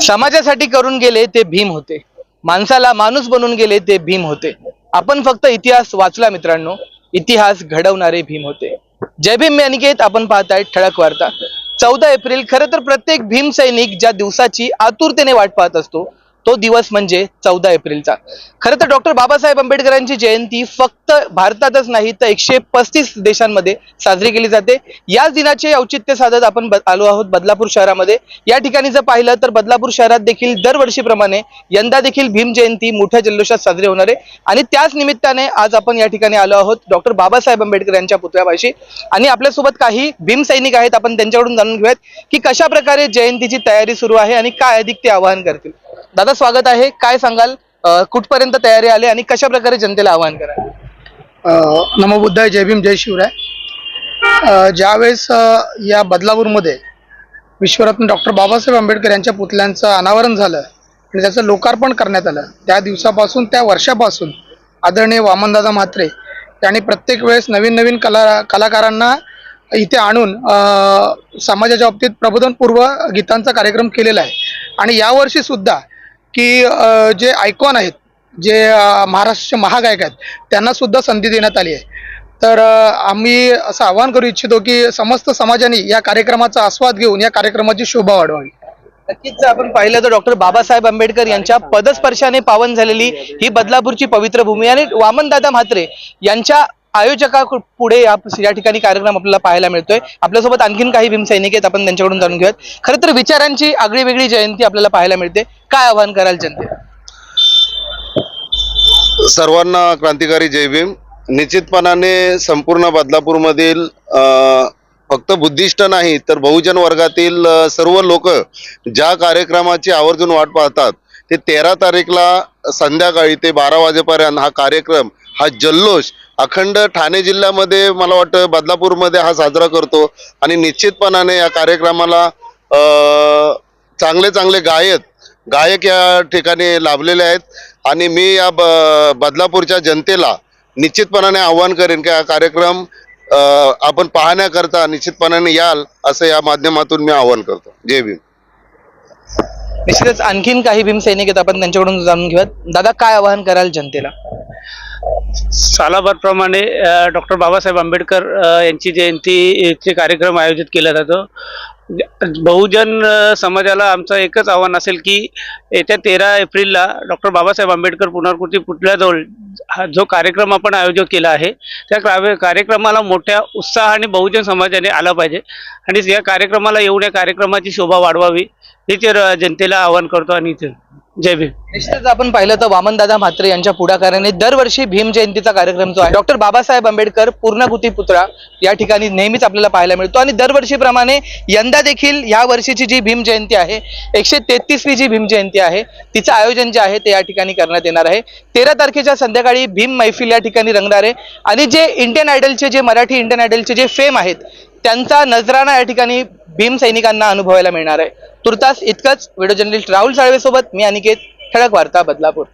समाजासाठी करून गेले ते भीम होते. माणसाला माणूस बनून गेले ते भीम होते. आपण फक्त इतिहास वाचला मित्रांनो. इतिहास घडवणारे भीम होते. जय भीम अनिकेत आपण पाहताय ठळक वार्ता. चौदा एप्रिल खरं तर प्रत्येक भीम सैनिक ज्या दिवसाची आतुरतेने वाट पाहत असतो तो दिवस म्हणजे चौदा एप्रिलचा. खरं तर डॉक्टर बाबासाहेब आंबेडकरांची जयंती फक्त भारतातच नाही तर एकशे पस्तीस देशांमध्ये साजरी केली जाते. याच दिनाचे औचित्य साधत आपण आलो आहोत बदलापूर शहरामध्ये. या ठिकाणी जर पाहिलं तर बदलापूर शहरात देखील दरवर्षीप्रमाणे यंदा देखील भीम जयंती मोठ्या जल्लोषात साजरी होणार आहे. आणि त्याच निमित्ताने आज आपण या ठिकाणी आलो आहोत डॉक्टर बाबासाहेब आंबेडकर यांच्या पुतळ्यापाशी. आणि आपल्यासोबत काही भीम सैनिक आहेत आपण त्यांच्याकडून जाणून घेऊयात की कशा प्रकारे जयंतीची तयारी सुरू आहे आणि काय अधिक ते आवाहन करतील. दादा स्वागत आहे. काय सांगाल? कुठपर्यंत तयारी आली आणि कशा प्रकारे जनतेला आवाहन करा? अ, नमो बुद्धाय जय भीम जय शिवराय. ज्यावेळेस या बदलापूरमध्ये विश्वरत्न डॉक्टर बाबासाहेब आंबेडकर यांच्या पुतळ्यांचं अनावरण झालं आणि त्याचं लोकार्पण करण्यात आलं त्या दिवसापासून त्या वर्षापासून आदरणीय वामनदादा म्हात्रे त्यांनी प्रत्येक वेळेस नवीन नवीन कला कलाकारांना इथे आणून समाजाच्या बाबतीत प्रबोधनपूर्व गीतांचा कार्यक्रम केलेला आहे. आणि यावर्षीसुद्धा की जे आयकॉन आहेत जे अ, महाराष्ट्राचे महागायक आहेत त्यांना सुद्धा संधी देण्यात आली आहे. तर आम्ही असं आवाहन करू इच्छितो की समस्त समाजाने या कार्यक्रमाचा आस्वाद घेऊन या कार्यक्रमाची शोभा वाढवावी. नक्कीच जर आपण पाहिलं तर डॉक्टर बाबासाहेब आंबेडकर यांच्या पदस्पर्शाने पावन झालेली ही बदलापूरची पवित्र भूमी. आणि वामनदादा म्हात्रे यांच्या आयोजका पुढे या ठिकाणी कार्यक्रम आपल्याला पाहायला मिळतोय. आपल्यासोबत आणखीन काही भीम सैनिक आहेत आपण त्यांच्याकडून जाणून घेऊयात. खरं तर विचारांची आगळी वेगळी जयंती आपल्याला पाहायला मिळते. काय आवाहन कराल जनते सर्वांना क्रांतिकारी जय भीम. निश्चितपणाने संपूर्ण बदलापूरमधील फक्त बुद्धिस्ट नाही तर बहुजन वर्गातील सर्व लोक ज्या कार्यक्रमाची आवर्जून वाट पाहतात ते तेरा तारीखला संध्याकाळी ते बारा वाजेपर्यंत हा कार्यक्रम हा जल्लोष अखंड ठाणे जिल्ह्यामध्ये मला वाटतं बदलापूरमध्ये हा साजरा करतो. आणि निश्चितपणाने या कार्यक्रमाला चांगले चांगले गायक गायक या ठिकाणी लाभलेले आहेत. आणि मी या ब बदलापूरच्या जनतेला निश्चितपणाने आव्हान करेन की हा कार्यक्रम आपण पाहण्याकरता निश्चितपणाने याल असं या माध्यमातून मी आवाहन करतो. जय भीम. निश्चितच आणखीन काही भीम सैनिक आहेत आपण त्यांच्याकडून जाणून घेऊयात. दादा काय आवाहन कराल जनतेला? सालाभरप्रमाणे डॉक्टर बाबासाहेब आंबेडकर यांची जयंतीचे कार्यक्रम आयोजित केला जातो. बहुजन समाजाला आमचं एकच आव्हान असेल की येत्या तेरा एप्रिलला डॉक्टर बाबासाहेब आंबेडकर पुनर्कृती पुतळ्याजवळ हा जो कार्यक्रम आपण आयोजित केला आहे त्या कार्यक्रमाला मोठ्या उत्साहाने बहुजन समाजाने आला पाहिजे. आणि या कार्यक्रमाला येऊन या कार्यक्रमाची शोभा वाढवावी हेच जनतेला आवाहन करतो आणि इथे जय भीम. निश्चितच आपण पाहिलं तर वामनदादा म्हात्रे यांच्या पुढाकाराने दरवर्षी भीम जयंतीचा कार्यक्रम जो आहे डॉक्टर बाबासाहेब आंबेडकर पूर्णकृती पुतळा या ठिकाणी नेहमीच आपल्याला पाहायला मिळतो. आणि दरवर्षीप्रमाणे यंदा देखील या वर्षीची जी भीम जयंती आहे एकशे तेहतीसवी जी भीम जयंती आहे तिचं आयोजन जे आहे ते या ठिकाणी करण्यात येणार आहे. तेरा तारखेच्या संध्याकाळी भीम मैफिल या ठिकाणी रंगणार आहे. आणि जे इंडियन आयडलचे जे मराठी इंडियन आयडलचे जे फेम आहेत त्यांचा नजराणा या ठिकाणी भीम सैनिकांना अनुभवायला मिळणार आहे. तुर्तास इतकंच. व्हिडिओ जर्नलिस्ट राहुल साळवे सोबत मी अनिकेत ठळक वार्ता बदलापूर.